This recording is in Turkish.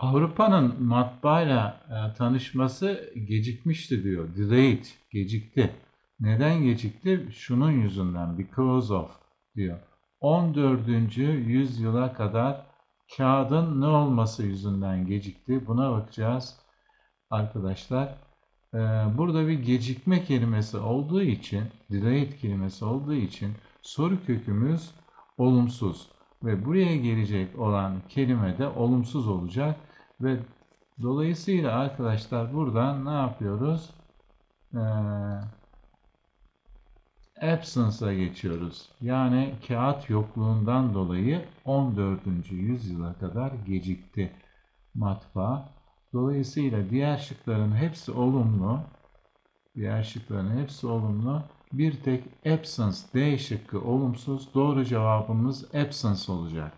Avrupa'nın matbaayla e, tanışması gecikmişti diyor. Delayed, gecikti. Neden gecikti? Şunun yüzünden, because of diyor. 14. yüzyıla kadar kağıdın ne olması yüzünden gecikti? Buna bakacağız arkadaşlar. Ee, burada bir gecikme kelimesi olduğu için, delayed kelimesi olduğu için soru kökümüz olumsuz ve buraya gelecek olan kelime de olumsuz olacak ve dolayısıyla arkadaşlar buradan ne yapıyoruz? Ee, absence'a geçiyoruz. Yani kağıt yokluğundan dolayı 14. yüzyıla kadar gecikti matbaa. Dolayısıyla diğer şıkların hepsi olumlu. Diğer şıkların hepsi olumlu. Bir tek absence D şıkkı olumsuz. Doğru cevabımız absence olacak.